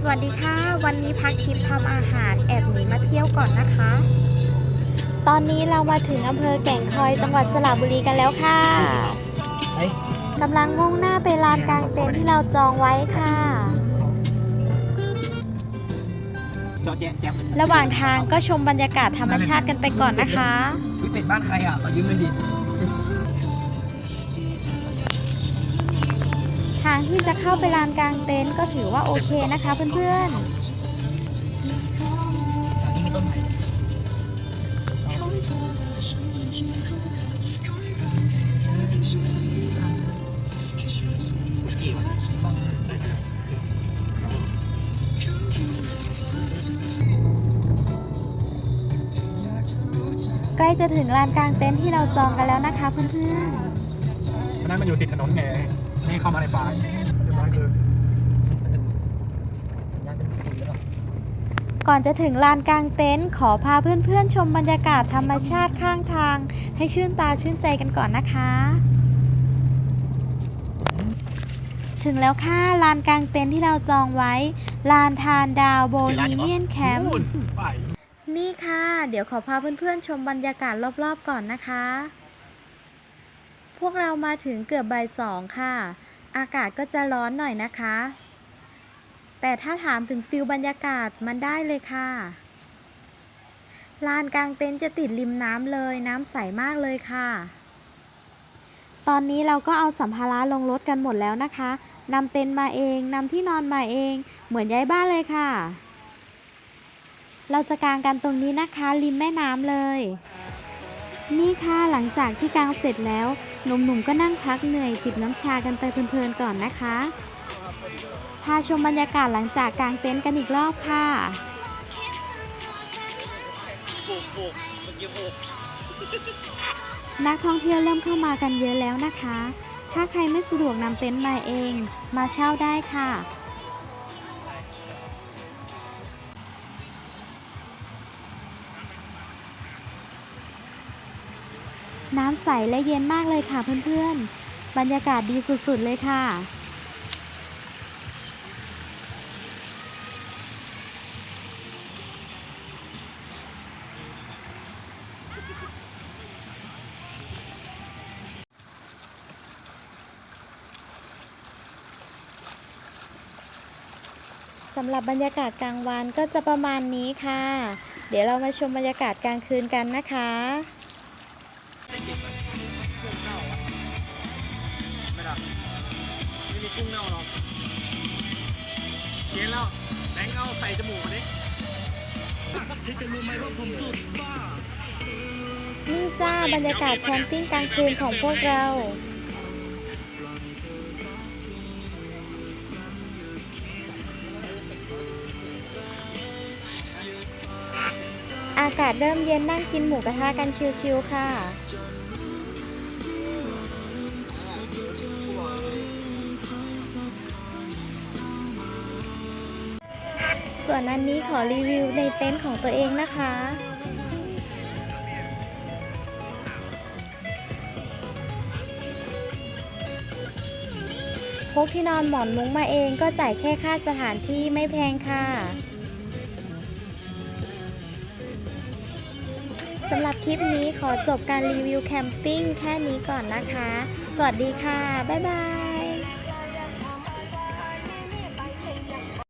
สวัสดีค่ะ วันนี้พักทริปทำอาหารแอบหนีมาเที่ยวก่อนนะคะ ตอนนี้เรามาถึงอำเภอแก่งคอยจังหวัดสระบุรีกันแล้วค่ะเฮ้ยกำลังมุ่งหน้าไปลานกลางเต็นท์ที่เราจองไว้ค่ะจอแจ๊ะแจ๊บระหว่างทางก็ชมบรรยากาศธรรมชาติกันไปก่อนนะคะวิเป็ดบ้านใครอะขอยืมเลยดิางที่จะเข้าไปลานกลางเต็นท์ก็ถือว่าโอเคนะคะเพื่อนๆ ใกล้จะถึงลานกลางเต็นท์ที่เราจองกันแล้วนะคะเพื่อนเพราะ นั้นมันอยู่ติดถนนไงไม่ให้เข้ามาในป่าเรียบร้อยคือประตูสัญญาณเป็นคุยแล้วๆก่อนจะถึงลานกลางเต็นท์ขอพาเพื่อนๆ ชมบรรยากาศธรรมชาติข้างทาง ให้ชื่นตาชื่นใจกันก่อนนะคะ ถึงแล้วค่ะลานกลางเต็นท์ที่เราจองไว้ ลานทานดาวโบฮีเมียนแคมป์นู่นไปนี่ค่ะ เดี๋ยวขอพาเพื่อนๆ ชมบรรยากาศรอบๆ ก่อนนะคะ พวกเรามาถึงเกือบบ่ายสองค่ะ อากาศก็จะร้อนหน่อยนะคะ แต่ถ้าถามถึงฟิลบรรยากาศมันได้เลยค่ะ ลานกลางเต็นท์จะติดริมน้ำเลย น้ำใสมากเลยค่ะ ตอนนี้เราก็เอาสัมภาระลงรถกันหมดแล้วนะคะนำเต็นท์มาเองนำที่นอนมาเอง เหมือนย้ายบ้านเลยค่ะ เราจะกางกันตรงนี้นะคะ ริมแม่น้ำเลย นี่ค่ะหลังจากที่กางเสร็จแล้วหนุ่มๆก็นั่งพักเหนื่อยจิบน้ำชากันไปเพลินๆก่อนนะคะพาชมบรรยากาศหลังจากกางเต็นท์กันอีกรอบค่ะนักท่องเที่ยวเริ่มเข้ามากันเยอะแล้วนะคะ ถ้าใครไม่สะดวกนำเต็นท์มาเอง มาเช่าได้ค่ะ น้ำใสและเย็นมากเลยค่ะเพื่อนๆ บรรยากาศดีสุดๆเลยค่ะ สำหรับบรรยากาศกลางวันก็จะประมาณนี้ค่ะ เดี๋ยวเรามาชมบรรยากาศกลางคืนกันนะคะ น่าไม่ได้ไม่มีกุ้งเน่าหรอกเย็นแล้วแบงค์เอาใส่จมูกมาดิคิดจะรู้ไหมว่าผมสุดบ้านี่จ้าบรรยากาศแคมปิ้งกลางคืนของพวกเราอากาศเริ่มเย็นนั่งกินหมูกระทะกันชิวๆค่ะ ส่วนอันนี้ขอรีวิวในเต็นท์ของตัวเองนะคะ พกที่นอนหมอนมุ้งมาเองก็จ่ายแค่ค่าสถานที่ไม่แพงค่ะ สำหรับคลิปนี้ขอจบการรีวิวแคมปิ้งแค่นี้ก่อนนะคะ สวัสดีค่ะ บ๊ายบาย